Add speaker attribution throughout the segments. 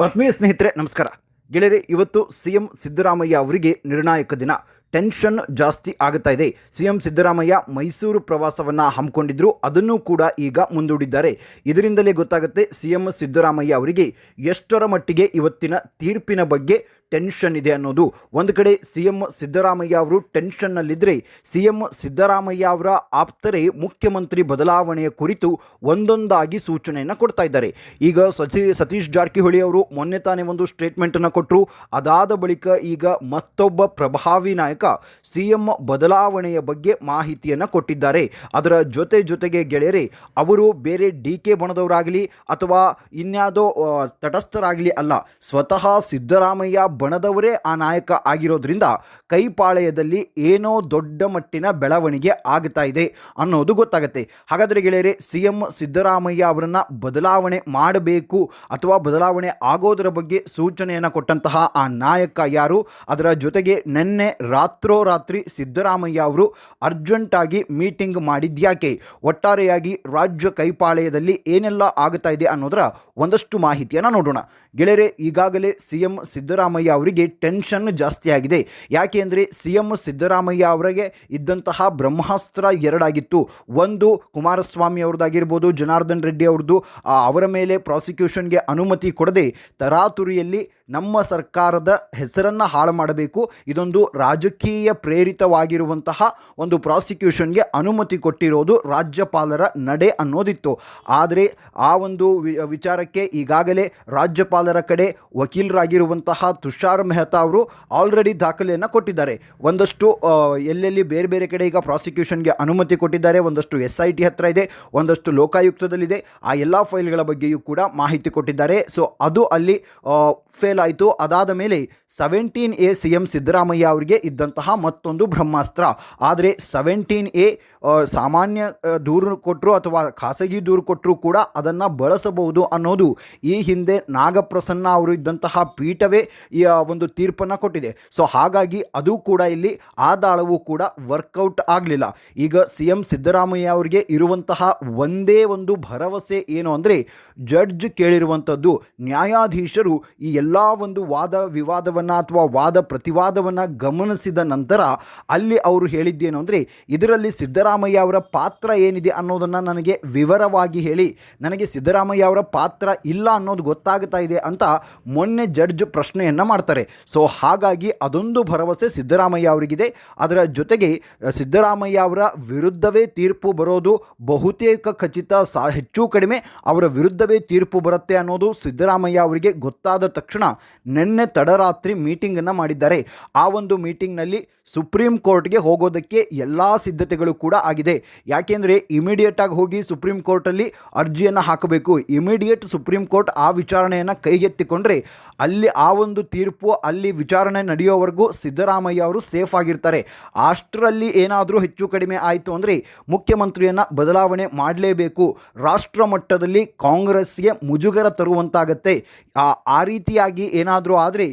Speaker 1: ಆತ್ಮೀಯ ಸ್ನೇಹಿತರೆ, ನಮಸ್ಕಾರ. ಗೆಳೆಯರೆ, ಇವತ್ತು ಸಿ ಎಂ ಸಿದ್ದರಾಮಯ್ಯ ಅವರಿಗೆ ನಿರ್ಣಾಯಕ ದಿನ. ಟೆನ್ಷನ್ ಜಾಸ್ತಿ ಆಗುತ್ತಾ ಇದೆ. ಸಿ ಎಂ ಸಿದ್ದರಾಮಯ್ಯ ಮೈಸೂರು ಪ್ರವಾಸವನ್ನು ಹಮ್ಮಿಕೊಂಡಿದ್ರು. ಅದನ್ನು ಕೂಡ ಈಗ ಮುಂದೂಡಿದ್ದಾರೆ. ಇದರಿಂದಲೇ ಗೊತ್ತಾಗುತ್ತೆ ಸಿ ಎಂ ಸಿದ್ದರಾಮಯ್ಯ ಅವರಿಗೆ ಎಷ್ಟರ ಮಟ್ಟಿಗೆ ಇವತ್ತಿನ ತೀರ್ಪಿನ ಬಗ್ಗೆ ಟೆನ್ಷನ್ ಇದೆ ಅನ್ನೋದು. ಒಂದು ಕಡೆ ಸಿ ಎಂ ಸಿದ್ದರಾಮಯ್ಯ ಅವರು ಟೆನ್ಷನ್ನಲ್ಲಿದ್ದರೆ ಸಿ ಎಂ ಸಿದ್ದರಾಮಯ್ಯ ಅವರ ಆಪ್ತರೆ ಮುಖ್ಯಮಂತ್ರಿ ಬದಲಾವಣೆಯ ಕುರಿತು ಒಂದೊಂದಾಗಿ ಸೂಚನೆಯನ್ನು ಕೊಡ್ತಾ ಇದ್ದಾರೆ. ಈಗ ಸಚಿ ಸತೀಶ್ ಜಾರಕಿಹೊಳಿ ಅವರು ಮೊನ್ನೆ ತಾನೇ ಒಂದು ಸ್ಟೇಟ್ಮೆಂಟನ್ನು ಕೊಟ್ಟರು ಅದಾದ ಬಳಿಕ ಈಗ ಮತ್ತೊಬ್ಬ ಪ್ರಭಾವಿ ನಾಯಕ ಸಿ ಎಂ ಬದಲಾವಣೆಯ ಬಗ್ಗೆ ಮಾಹಿತಿಯನ್ನು ಕೊಟ್ಟಿದ್ದಾರೆ. ಅದರ ಜೊತೆ ಜೊತೆಗೆ ಗೆಳೆಯರೆ, ಅವರು ಬೇರೆ ಡಿ ಕೆ ಬಣದವರಾಗಲಿ ಅಥವಾ ಇನ್ಯಾವುದೋ ತಟಸ್ಥರಾಗಲಿ ಅಲ್ಲ, ಸ್ವತಃ ಸಿದ್ದರಾಮಯ್ಯ ಬಣದವರೇ ಆ ನಾಯಕ ಆಗಿರೋದ್ರಿಂದ ಕೈಪಾಳೆಯದಲ್ಲಿ ಏನೋ ದೊಡ್ಡ ಮಟ್ಟಿನ ಬೆಳವಣಿಗೆ ಆಗ್ತಾ ಇದೆ ಅನ್ನೋದು ಗೊತ್ತಾಗುತ್ತೆ. ಹಾಗಾದರೆ ಗೆಳೆಯರೆ ಸಿ ಎಂ ಸಿದ್ದರಾಮಯ್ಯ ಅವರನ್ನು ಬದಲಾವಣೆ ಮಾಡಬೇಕು ಅಥವಾ ಬದಲಾವಣೆ ಆಗೋದರ ಬಗ್ಗೆ ಸೂಚನೆಯನ್ನು ಕೊಟ್ಟಂತಹ ಆ ನಾಯಕ ಯಾರು? ಅದರ ಜೊತೆಗೆ ನಿನ್ನೆ ರಾತ್ರೋರಾತ್ರಿ ಸಿದ್ದರಾಮಯ್ಯ ಅವರು ಅರ್ಜೆಂಟಾಗಿ ಮೀಟಿಂಗ್ ಮಾಡಿದ್ಯಾಕೆ? ಒಟ್ಟಾರೆಯಾಗಿ ರಾಜ್ಯ ಕೈಪಾಳೆಯದಲ್ಲಿ ಏನೆಲ್ಲ ಆಗ್ತಾ ಇದೆ ಅನ್ನೋದರ ಒಂದಷ್ಟು ಮಾಹಿತಿಯನ್ನು ನೋಡೋಣ. ಗೆಳೆಯರೆ, ಈಗಾಗಲೇ ಸಿ ಎಂ ಸಿದ್ದರಾಮಯ್ಯ ಅವರಿಗೆ ಟೆನ್ಷನ್ ಜಾಸ್ತಿ ಆಗಿದೆ. ಯಾಕೆ ಅಂದರೆ ಸಿ ಎಂ ಸಿದ್ದರಾಮಯ್ಯ ಅವರಿಗೆ ಇದ್ದಂತಹ ಬ್ರಹ್ಮಾಸ್ತ್ರ ಎರಡಾಗಿತ್ತು. ಒಂದು ಕುಮಾರಸ್ವಾಮಿ ಅವ್ರದ್ದಾಗಿರ್ಬೋದು, ಜನಾರ್ದನ್ ರೆಡ್ಡಿ ಅವ್ರದ್ದು ಅವರ ಮೇಲೆ ಪ್ರಾಸಿಕ್ಯೂಷನ್ಗೆ ಅನುಮತಿ ಕೊಡದೆ ತರಾತುರಿಯಲ್ಲಿ ನಮ್ಮ ಸರ್ಕಾರದ ಹೆಸರನ್ನು ಹಾಳು ಮಾಡಬೇಕು. ಇದೊಂದು ರಾಜಕೀಯ ಪ್ರೇರಿತವಾಗಿರುವಂತಹ ಒಂದು ಪ್ರಾಸಿಕ್ಯೂಷನ್ಗೆ ಅನುಮತಿ ಕೊಟ್ಟಿರೋದು ರಾಜ್ಯಪಾಲರ ನಡೆ ಅನ್ನೋದಿತ್ತು. ಆದರೆ ಆ ಒಂದು ವಿಚಾರಕ್ಕೆ ಈಗಾಗಲೇ ರಾಜ್ಯಪಾಲರ ಕಡೆ ವಕೀಲರಾಗಿರುವಂತಹ ತುಷಾರ್ ಮೆಹ್ತಾ ಅವರು ಆಲ್ರೆಡಿ ದಾಖಲೆಯನ್ನು ಕೊಟ್ಟಿದ್ದಾರೆ. ಒಂದಷ್ಟು ಎಲ್ಲೆಲ್ಲಿ ಬೇರೆ ಬೇರೆ ಕಡೆ ಈಗ ಪ್ರಾಸಿಕ್ಯೂಷನ್ಗೆ ಅನುಮತಿ ಕೊಟ್ಟಿದ್ದಾರೆ. ಒಂದಷ್ಟು ಎಸ್ ಐ ಟಿ ಹತ್ರ ಇದೆ, ಒಂದಷ್ಟು ಲೋಕಾಯುಕ್ತದಲ್ಲಿದೆ. ಆ ಎಲ್ಲ ಫೈಲ್ಗಳ ಬಗ್ಗೆಯೂ ಕೂಡ ಮಾಹಿತಿ ಕೊಟ್ಟಿದ್ದಾರೆ. ಸೊ, ಅದು ಅಲ್ಲಿ ಫೇಲ್ ಆಯಿತು ಅದಾದ ಮೇಲೆ seventeen A C M Siddaramaiah ಅವರಿಗೆ ಇದ್ದಂತಹ ಮತ್ತೊಂದು ಬ್ರಹ್ಮಾಸ್ತ್ರ. ಆದರೆ ಸೆವೆಂಟೀನ್ ಎ ಸಾಮಾನ್ಯ ದೂರು ಕೊಟ್ಟರು ಅಥವಾ ಖಾಸಗಿ ದೂರು ಕೊಟ್ಟರು ಕೂಡ ಅದನ್ನು ಬಳಸಬಹುದು ಅನ್ನೋದು ಈ ಹಿಂದೆ ನಾಗಪ್ರಸನ್ನ ಅವರು ಇದ್ದಂತಹ ಪೀಠವೇ ಒಂದು ತೀರ್ಪನ್ನು ಕೊಟ್ಟಿದೆ. ಸೊ ಹಾಗಾಗಿ ಅದು ಕೂಡ ಇಲ್ಲಿ ಆ ದಾಳವು ಕೂಡ ವರ್ಕೌಟ್ ಆಗಲಿಲ್ಲ. ಈಗ ಸಿ ಎಂ ಸಿದ್ದರಾಮಯ್ಯ ಅವರಿಗೆ ಇರುವಂತಹ ಒಂದೇ ಒಂದು ಭರವಸೆ ಏನು ಅಂದರೆ, ಜಡ್ಜ್ ಕೇಳಿರುವಂಥದ್ದು ನ್ಯಾಯಾಧೀಶರು ಈ ಎಲ್ಲ ಒಂದು ವಾದ ವಿವಾದವನ್ನು ಅಥವಾ ವಾದ ಪ್ರತಿವಾದವನ್ನು ಗಮನಿಸಿದ ನಂತರ ಅಲ್ಲಿ ಅವರು ಹೇಳಿದ್ದೇನು ಅಂದರೆ, ಇದರಲ್ಲಿ ಸಿದ್ದರಾಮಯ್ಯ ಅವರ ಪಾತ್ರ ಏನಿದೆ ಅನ್ನೋದನ್ನು ನನಗೆ ವಿವರವಾಗಿ ಹೇಳಿ. ನನಗೆ ಸಿದ್ದರಾಮಯ್ಯ ಅವರ ಪಾತ್ರ ಇಲ್ಲ ಅನ್ನೋದು ಗೊತ್ತಾಗ್ತಾ ಇದೆ ಅಂತ ಮೊನ್ನೆ ಜಡ್ಜ್ ಪ್ರಶ್ನೆಯನ್ನು ಮಾಡ್ತಾರೆ. ಸೊ ಹಾಗಾಗಿ ಅದೊಂದು ಭರವಸೆ ಸಿದ್ದರಾಮಯ್ಯ ಅವರಿಗಿದೆ. ಅದರ ಜೊತೆಗೆ ಸಿದ್ದರಾಮಯ್ಯ ಅವರ ವಿರುದ್ಧವೇ ತೀರ್ಪು ಬರೋದು ಬಹುತೇಕ ಖಚಿತ ಸಾ, ಹೆಚ್ಚು ಕಡಿಮೆ ಅವರ ವಿರುದ್ಧವೇ ತೀರ್ಪು ಬರುತ್ತೆ ಅನ್ನೋದು ಸಿದ್ದರಾಮಯ್ಯ ಅವರಿಗೆ ಗೊತ್ತಾದ ತಕ್ಷಣ, ನಿನ್ನೆ ತಡರಾತ್ರಿ ಮೀಟಿಂಗನ್ನು ಮಾಡಿದ್ದಾರೆ. ಆ ಒಂದು ಮೀಟಿಂಗ್ನಲ್ಲಿ ಸುಪ್ರೀಂ ಕೋರ್ಟ್ಗೆ ಹೋಗೋದಕ್ಕೆ ಎಲ್ಲ ಸಿದ್ಧತೆಗಳು ಕೂಡ ಆಗಿದೆ. ಯಾಕೆಂದರೆ ಇಮಿಡಿಯೇಟ್ ಆಗಿ ಹೋಗಿ ಸುಪ್ರೀಂ ಕೋರ್ಟಲ್ಲಿ ಅರ್ಜಿಯನ್ನು ಹಾಕಬೇಕು. ಇಮಿಡಿಯೇಟ್ ಸುಪ್ರೀಂ ಕೋರ್ಟ್ ಆ ವಿಚಾರಣೆಯನ್ನು ಕೈಗೆತ್ತಿಕೊಂಡ್ರೆ ಅಲ್ಲಿ ಆ ಒಂದು ತೀರ್ಪು, ಅಲ್ಲಿ ವಿಚಾರಣೆ ನಡೆಯೋವರೆಗೂ ಸಿದ್ದರಾಮಯ್ಯ ಅವರು ಸೇಫ್ ಆಗಿರ್ತಾರೆ. ಅಷ್ಟರಲ್ಲಿ ಏನಾದರೂ ಹೆಚ್ಚು ಕಡಿಮೆ ಆಯಿತು ಅಂದರೆ ಮುಖ್ಯಮಂತ್ರಿಯನ್ನು ಬದಲಾವಣೆ ಮಾಡಲೇಬೇಕು. ರಾಷ್ಟ್ರ ಮಟ್ಟದಲ್ಲಿ ಕಾಂಗ್ರೆಸ್ಗೆ ಮುಜುಗರ ತರುವಂತಾಗತ್ತೆ. ಆ ರೀತಿಯಾಗಿ ಏನಾದರೂ ಆದರೆ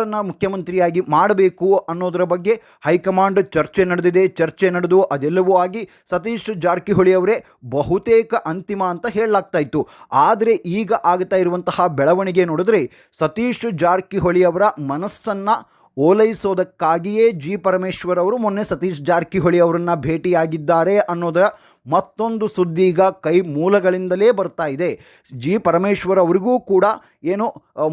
Speaker 1: ಯಾರನ್ನು ಮುಖ್ಯಮಂತ್ರಿಯಾಗಿ ಮಾಡಬೇಕು ಅನ್ನೋದರ ಬಗ್ಗೆ ಹೈಕಮಾಂಡ್ ಚರ್ಚೆ ನಡೆದಿದೆ. ಚರ್ಚೆ ನಡೆದು ಅದೆಲ್ಲವೂ ಆಗಿ ಸತೀಶ್ ಜಾರಕಿಹೊಳಿ ಅವರೇ ಬಹುತೇಕ ಅಂತಿಮ ಅಂತ ಹೇಳಲಾಗ್ತಾ ಇತ್ತು. ಆದರೆ ಈಗ ಆಗ್ತಾ ಇರುವಂತಹ ಬೆಳವಣಿಗೆ ನೋಡಿದ್ರೆ ಸತೀಶ್ ಜಾರಕಿಹೊಳಿ ಅವರ ಮನಸ್ಸನ್ನು ಓಲೈಸೋದಕ್ಕಾಗಿಯೇ ಜಿ ಪರಮೇಶ್ವರ್ ಅವರು ಮೊನ್ನೆ ಸತೀಶ್ ಜಾರಕಿಹೊಳಿ ಅವರನ್ನು ಭೇಟಿಯಾಗಿದ್ದಾರೆ ಅನ್ನೋದರ ಮತ್ತೊಂದು ಸುದ್ದಿ ಈಗ ಕೈ ಮೂಲಗಳಿಂದಲೇ ಬರ್ತಾ ಇದೆ. ಜಿ. ಪರಮೇಶ್ವರ್ ಅವರಿಗೂ ಕೂಡ ಏನು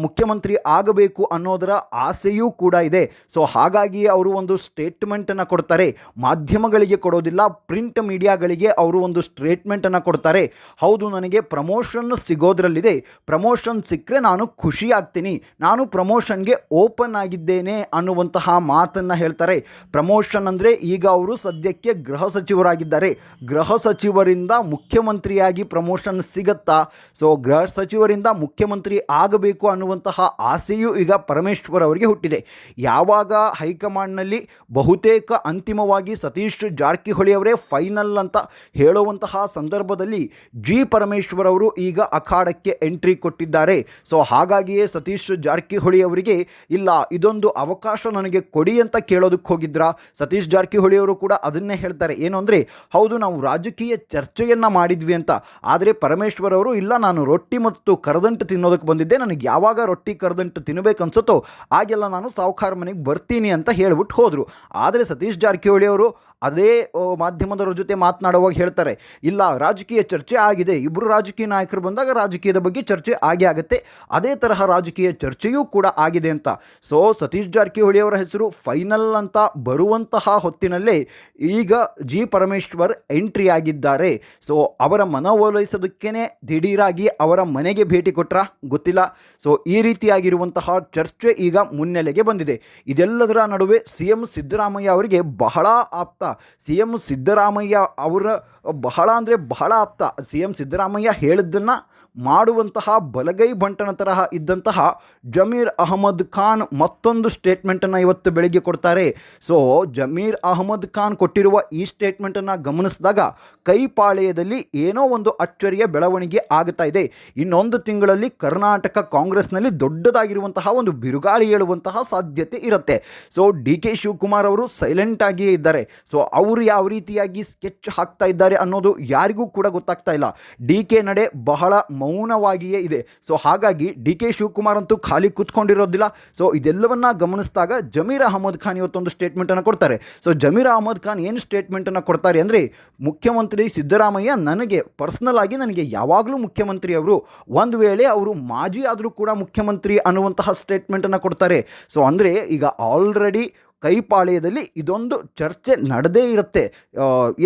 Speaker 1: ಮುಖ್ಯಮಂತ್ರಿ ಆಗಬೇಕು ಅನ್ನೋದರ ಆಸೆಯೂ ಕೂಡ ಇದೆ. ಸೊ ಹಾಗಾಗಿ ಅವರು ಒಂದು ಸ್ಟೇಟ್ಮೆಂಟನ್ನು ಕೊಡ್ತಾರೆ. ಮಾಧ್ಯಮಗಳಿಗೆ ಕೊಡೋದಿಲ್ಲ, ಪ್ರಿಂಟ್ ಮೀಡಿಯಾಗಳಿಗೆ ಅವರು ಒಂದು ಸ್ಟೇಟ್ಮೆಂಟನ್ನು ಕೊಡ್ತಾರೆ. ಹೌದು, ನನಗೆ ಪ್ರಮೋಷನ್ ಸಿಗೋದ್ರಲ್ಲಿದೆ. ಪ್ರಮೋಷನ್ ಸಿಕ್ಕರೆ ನಾನು ಖುಷಿ ಆಗ್ತೀನಿ. ನಾನು ಪ್ರಮೋಷನ್ಗೆ ಓಪನ್ ಆಗಿದ್ದೇನೆ ಅನ್ನುವಂತಹ ಮಾತನ್ನು ಹೇಳ್ತಾರೆ. ಪ್ರಮೋಷನ್ ಅಂದರೆ ಈಗ ಅವರು ಸದ್ಯಕ್ಕೆ ಗೃಹ ಸಚಿವರಾಗಿದ್ದಾರೆ. ಗೃಹ ಸಚಿವರಿಂದ ಮುಖ್ಯಮಂತ್ರಿಯಾಗಿ ಪ್ರಮೋಷನ್ ಸಿಗತ್ತಾ? ಸೊ ಗೃಹ ಸಚಿವರಿಂದ ಮುಖ್ಯಮಂತ್ರಿ ಆಗಬೇಕು ಅನ್ನುವಂತಹ ಆಸೆಯೂ ಈಗ ಪರಮೇಶ್ವರ್ ಅವರಿಗೆ ಹುಟ್ಟಿದೆ. ಯಾವಾಗ ಹೈಕಮಾಂಡ್ನಲ್ಲಿ ಬಹುತೇಕ ಅಂತಿಮವಾಗಿ ಸತೀಶ್ ಜಾರಕಿಹೊಳಿ ಅವರೇ ಫೈನಲ್ ಅಂತ ಹೇಳುವಂತಹ ಸಂದರ್ಭದಲ್ಲಿ ಜಿ. ಪರಮೇಶ್ವರ್ ಅವರು ಈಗ ಅಖಾಡಕ್ಕೆ ಎಂಟ್ರಿ ಕೊಟ್ಟಿದ್ದಾರೆ. ಸೊ ಹಾಗಾಗಿಯೇ ಸತೀಶ್ ಜಾರಕಿಹೊಳಿ ಅವರಿಗೆ, ಇಲ್ಲ, ಇದೊಂದು ಅವಕಾಶ ನನಗೆ ಕೊಡಿ ಅಂತ ಕೇಳೋದಕ್ಕೆ ಹೋಗಿದ್ರ? ಸತೀಶ್ ಜಾರಕಿಹೊಳಿ ಅವರು ಕೂಡ ಅದನ್ನೇ ಹೇಳ್ತಾರೆ. ಏನು ಅಂದರೆ, ಹೌದು, ನಾವು ರಾಜ್ಯ ರಾಜಕೀಯ ಚರ್ಚೆಯನ್ನು ಮಾಡಿದ್ವಿ ಅಂತ. ಆದರೆ ಪರಮೇಶ್ವರ್ ಅವರು ಇಲ್ಲ, ನಾನು ರೊಟ್ಟಿ ಮತ್ತು ಕರದಂಟು ತಿನ್ನೋದಕ್ಕೆ ಬಂದಿದ್ದೆ. ನನಗೆ ಯಾವಾಗ ರೊಟ್ಟಿ, ಕರದಂಟು ತಿನ್ನಬೇಕು ಅನ್ಸುತ್ತೋ ಆಗೆಲ್ಲ ನಾನು ಸಾವುಕಾರ ಮನೆಗೆ ಬರ್ತೀನಿ ಅಂತ ಹೇಳ್ಬಿಟ್ಟು ಹೋದರು. ಆದರೆ ಸತೀಶ್ ಜಾರಕಿಹೊಳಿ ಅವರು ಅದೇ ಮಾಧ್ಯಮದವರ ಜೊತೆ ಮಾತನಾಡುವಾಗ ಹೇಳ್ತಾರೆ, ಇಲ್ಲ, ರಾಜಕೀಯ ಚರ್ಚೆ ಆಗಿದೆ. ಇಬ್ಬರು ರಾಜಕೀಯ ನಾಯಕರು ಬಂದಾಗ ರಾಜಕೀಯದ ಬಗ್ಗೆ ಚರ್ಚೆ ಆಗೇ ಆಗುತ್ತೆ. ಅದೇ ತರಹ ರಾಜಕೀಯ ಚರ್ಚೆಯೂ ಕೂಡ ಆಗಿದೆ ಅಂತ. ಸೊ, ಸತೀಶ್ ಜಾರಕಿಹೊಳಿ ಅವರ ಹೆಸರು ಫೈನಲ್ ಅಂತ ಬರುವಂತಹ ಹೊತ್ತಿನಲ್ಲೇ ಈಗ ಜಿ. ಪರಮೇಶ್ವರ್ ಎಂಟ್ರಿ ಆಗಿದ್ದಾರೆ. ಸೊ, ಅವರ ಮನವೊಲೈಸೋದಕ್ಕೇ ದಿಢೀರಾಗಿ ಅವರ ಮನೆಗೆ ಭೇಟಿ ಕೊಟ್ರ? ಗೊತ್ತಿಲ್ಲ. ಸೊ, ಈ ರೀತಿಯಾಗಿರುವಂತಹ ಚರ್ಚೆ ಈಗ ಮುನ್ನೆಲೆಗೆ ಬಂದಿದೆ. ಇದೆಲ್ಲದರ ನಡುವೆ ಸಿ ಎಂ ಸಿದ್ದರಾಮಯ್ಯ ಅವರಿಗೆ ಬಹಳ ಆಪ್ತ ಸಿ ಎಂ ಸಿದ್ದರಾಮಯ್ಯ ಅವರ ಬಹಳ ಅಂದರೆ ಬಹಳ ಆಪ್ತ. ಸಿ ಎಂ ಸಿದ್ದರಾಮಯ್ಯ ಹೇಳಿದ್ದನ್ನು ಮಾಡುವಂತಹ ಬಲಗೈ ಬಂಟನ ತರಹ ಇದ್ದಂತಹ ಜಮೀರ್ ಅಹಮದ್ ಖಾನ್ ಮತ್ತೊಂದು ಸ್ಟೇಟ್ಮೆಂಟನ್ನು ಇವತ್ತು ಬೆಳಿಗ್ಗೆ ಕೊಡ್ತಾರೆ. ಸೊ ಜಮೀರ್ ಅಹಮದ್ ಖಾನ್ ಕೊಟ್ಟಿರುವ ಈ ಸ್ಟೇಟ್ಮೆಂಟನ್ನು ಗಮನಿಸಿದಾಗ ಕೈಪಾಳೆಯದಲ್ಲಿ ಏನೋ ಒಂದು ಅಚ್ಚರಿಯ ಬೆಳವಣಿಗೆ ಆಗ್ತಾ ಇದೆ. ಇನ್ನೊಂದು ತಿಂಗಳಲ್ಲಿ ಕರ್ನಾಟಕ ಕಾಂಗ್ರೆಸ್ನಲ್ಲಿ ದೊಡ್ಡದಾಗಿರುವಂತಹ ಒಂದು ಬಿರುಗಾಳಿ ಹೇಳುವಂತಹ ಸಾಧ್ಯತೆ ಇರುತ್ತೆ. ಸೊ ಡಿ ಕೆ ಶಿವಕುಮಾರ್ ಅವರು ಸೈಲೆಂಟ್ ಆಗಿಯೇ ಇದ್ದಾರೆ. ಸೊ ಅವರು ಯಾವ ರೀತಿಯಾಗಿ ಸ್ಕೆಚ್ ಹಾಕ್ತಾ ಇದ್ದಾರೆ ಅನ್ನೋದು ಯಾರಿಗೂ ಕೂಡ ಗೊತ್ತಾಗ್ತಾ ಇಲ್ಲ. ಡಿ ಕೆ ನಡೆ ಬಹಳ ಮೌನವಾಗಿಯೇ ಇದೆ. ಸೊ ಹಾಗಾಗಿ ಡಿ ಕೆ ಶಿವಕುಮಾರ್ ಅಂತೂ ಖಾಲಿ ಕೂತ್ಕೊಂಡಿರೋದಿಲ್ಲ. ಸೊ ಇದೆಲ್ಲವನ್ನ ಗಮನಿಸಿದಾಗ ಜಮೀರ್ ಅಹಮದ್ ಖಾನ್ ಇವತ್ತೊಂದು ಸ್ಟೇಟ್ಮೆಂಟನ್ನು ಕೊಡ್ತಾರೆ. ಸೊ ಜಮೀರ್ ಅಹಮದ್ ಖಾನ್ ಏನು ಸ್ಟೇಟ್ಮೆಂಟನ್ನು ಕೊಡ್ತಾರೆ ಅಂದರೆ, ಮುಖ್ಯಮಂತ್ರಿ ಸಿದ್ದರಾಮಯ್ಯ ನನಗೆ ಪರ್ಸ್ನಲ್ ಆಗಿ ನನಗೆ ಯಾವಾಗಲೂ ಮುಖ್ಯಮಂತ್ರಿ ಅವರು. ಒಂದು ವೇಳೆ ಅವರು ಮಾಜಿ ಆದರೂ ಕೂಡ ಮುಖ್ಯಮಂತ್ರಿ ಅನ್ನುವಂತಹ ಸ್ಟೇಟ್ಮೆಂಟನ್ನು ಕೊಡ್ತಾರೆ. ಸೊ ಅಂದರೆ ಈಗ ಆಲ್ರೆಡಿ ಕೈಪಾಳ್ಯದಲ್ಲಿ ಇದೊಂದು ಚರ್ಚೆ ನಡೆದೇ ಇರುತ್ತೆ.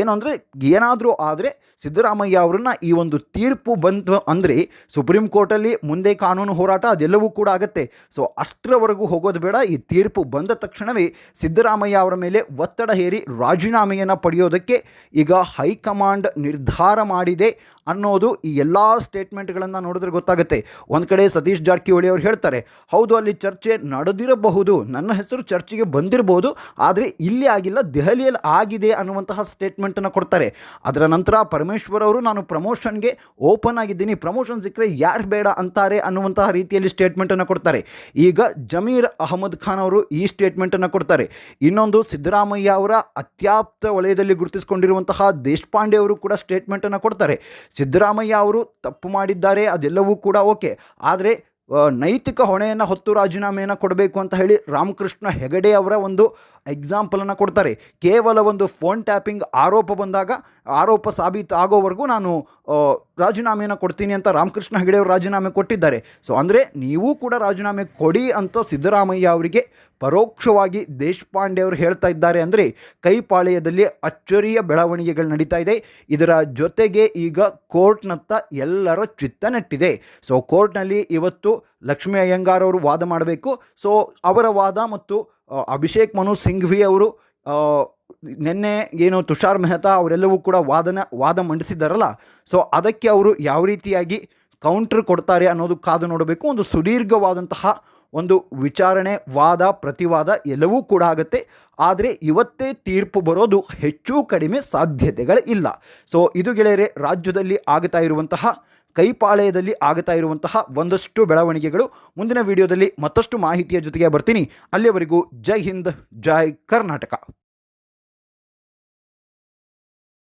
Speaker 1: ಏನು ಅಂದರೆ ಏನಾದರೂ ಆದರೆ ಸಿದ್ದರಾಮಯ್ಯ ಅವರನ್ನ ಈ ಒಂದು ತೀರ್ಪು ಬಂತು ಅಂದರೆ ಸುಪ್ರೀಂ ಕೋರ್ಟಲ್ಲಿ ಮುಂದೆ ಕಾನೂನು ಹೋರಾಟ ಅದೆಲ್ಲವೂ ಕೂಡ ಆಗುತ್ತೆ. ಸೊ ಅಷ್ಟರವರೆಗೂ ಹೋಗೋದು ಬೇಡ. ಈ ತೀರ್ಪು ಬಂದ ತಕ್ಷಣವೇ ಸಿದ್ದರಾಮಯ್ಯ ಅವರ ಮೇಲೆ ಒತ್ತಡ ಹೇರಿ ರಾಜೀನಾಮೆಯನ್ನು ಪಡೆಯೋದಕ್ಕೆ ಈಗ ಹೈಕಮಾಂಡ್ ನಿರ್ಧಾರ ಮಾಡಿದೆ ಅನ್ನೋದು ಈ ಎಲ್ಲ ಸ್ಟೇಟ್ಮೆಂಟ್ಗಳನ್ನು ನೋಡಿದ್ರೆ ಗೊತ್ತಾಗುತ್ತೆ. ಒಂದು ಕಡೆ ಸತೀಶ್ ಜಾರಕಿಹೊಳಿ ಅವರು ಹೇಳ್ತಾರೆ, ಹೌದು, ಅಲ್ಲಿ ಚರ್ಚೆ ನಡೆದಿರಬಹುದು. ನನ್ನ ಹೆಸರು ಚರ್ಚೆಗೆ ಬಂದಿರಬಹುದು. ಆದರೆ ಇಲ್ಲಿ ಆಗಿಲ್ಲ, ದೆಹಲಿಯಲ್ಲಿ ಆಗಿದೆ ಅನ್ನುವಂತಹ ಸ್ಟೇಟ್ಮೆಂಟನ್ನು ಕೊಡ್ತಾರೆ. ಅದರ ನಂತರ ಪರಮೇಶ್ವರ್ ಅವರು, ನಾನು ಪ್ರಮೋಷನ್ಗೆ ಓಪನ್ ಆಗಿದ್ದೀನಿ, ಪ್ರಮೋಷನ್ ಸಿಕ್ಕರೆ ಯಾರು ಬೇಡ ಅಂತಾರೆ ಅನ್ನುವಂತಹ ರೀತಿಯಲ್ಲಿ ಸ್ಟೇಟ್ಮೆಂಟನ್ನು ಕೊಡ್ತಾರೆ. ಈಗ ಜಮೀರ್ ಅಹಮದ್ ಖಾನ್ ಅವರು ಈ ಸ್ಟೇಟ್ಮೆಂಟನ್ನು ಕೊಡ್ತಾರೆ. ಇನ್ನೊಂದು ಸಿದ್ದರಾಮಯ್ಯ ಅವರ ಅತ್ಯಾಪ್ತ ವಲಯದಲ್ಲಿ ಗುರುತಿಸಿಕೊಂಡಿರುವಂತಹ ದೇಶಪಾಂಡೆ ಅವರು ಕೂಡ ಸ್ಟೇಟ್ಮೆಂಟನ್ನು ಕೊಡ್ತಾರೆ. ಸಿದ್ದರಾಮಯ್ಯ ಅವರು ತಪ್ಪು ಮಾಡಿದ್ದಾರೆ, ಅದೆಲ್ಲವೂ ಕೂಡ ಓಕೆ. ಆದರೆ ನೈತಿಕ ಹೊಣೆಯನ್ನು ಹೊತ್ತು ರಾಜೀನಾಮೆಯನ್ನು ಕೊಡಬೇಕು ಅಂತ ಹೇಳಿ ರಾಮಕೃಷ್ಣ ಹೆಗಡೆ ಅವರ ಒಂದು ಎಕ್ಸಾಂಪಲನ್ನು ಕೊಡ್ತಾರೆ. ಕೇವಲ ಒಂದು ಫೋನ್ ಟ್ಯಾಪಿಂಗ್ ಆರೋಪ ಬಂದಾಗ, ಆರೋಪ ಸಾಬೀತು ಆಗೋವರೆಗೂ ನಾನು ರಾಜೀನಾಮೆಯನ್ನು ಕೊಡ್ತೀನಿ ಅಂತ ರಾಮಕೃಷ್ಣ ಹೆಗಡೆಯವರು ರಾಜೀನಾಮೆ ಕೊಟ್ಟಿದ್ದಾರೆ. ಸೊ ಅಂದರೆ ನೀವು ಕೂಡ ರಾಜೀನಾಮೆ ಕೊಡಿ ಅಂತ ಸಿದ್ದರಾಮಯ್ಯ ಅವರಿಗೆ ಪರೋಕ್ಷವಾಗಿ ದೇಶಪಾಂಡೆ ಅವರು ಹೇಳ್ತಾ ಇದ್ದಾರೆ ಅಂದರೆ ಕೈಪಾಳ್ಯದಲ್ಲಿ ಅಚ್ಚರಿಯ ಬೆಳವಣಿಗೆಗಳು ನಡೀತಾ ಇದೆ. ಇದರ ಜೊತೆಗೆ ಈಗ ಕೋರ್ಟ್ನತ್ತ ಎಲ್ಲರ ಚಿತ್ತ ನೆಟ್ಟಿದೆ ಸೊ ಕೋರ್ಟ್ನಲ್ಲಿ ಇವತ್ತು ಲಕ್ಷ್ಮೀ ಅಯ್ಯಂಗಾರ್ ಅವರು ವಾದ ಮಾಡಬೇಕು. ಸೊ ಅವರ ವಾದ ಮತ್ತು ಅಭಿಷೇಕ್ ಮನು ಸಿಂಘ್ವಿ ಅವರು ನಿನ್ನೆ ಏನು ತುಷಾರ್ ಮೆಹ್ತಾ ಅವರೆಲ್ಲವೂ ಕೂಡ ವಾದನ, ವಾದ ಮಂಡಿಸಿದ್ದಾರಲ್ಲ, ಸೊ ಅದಕ್ಕೆ ಅವರು ಯಾವ ರೀತಿಯಾಗಿ ಕೌಂಟ್ರ್ ಕೊಡ್ತಾರೆ ಅನ್ನೋದು ಕಾದು ನೋಡಬೇಕು. ಒಂದು ಸುದೀರ್ಘವಾದಂತಹ ಒಂದು ವಿಚಾರಣೆ, ವಾದ, ಪ್ರತಿವಾದ ಎಲ್ಲವೂ ಕೂಡ ಆಗುತ್ತೆ. ಆದರೆ ಇವತ್ತೇ ತೀರ್ಪು ಬರೋದು ಹೆಚ್ಚು ಕಡಿಮೆ ಸಾಧ್ಯತೆಗಳಿಲ್ಲ. ಸೊ ಇದು ಗೆಳೆಯರೆ, ರಾಜ್ಯದಲ್ಲಿ ಆಗ್ತಾ ಇರುವಂತಹ ಕೈಪಾಳ್ಯದಲ್ಲಿ ಆಗುತ್ತಾ ಇರುವಂತಹ ಒಂದಷ್ಟು ಬೆಳವಣಿಗೆಗಳು. ಮುಂದಿನ ವಿಡಿಯೋದಲ್ಲಿ ಮತ್ತಷ್ಟು ಮಾಹಿತಿಯ ಜೊತೆಗೆ ಬರ್ತೀನಿ. ಅಲ್ಲಿಯವರೆಗೂ ಜೈ ಹಿಂದ್, ಜೈ ಕರ್ನಾಟಕ.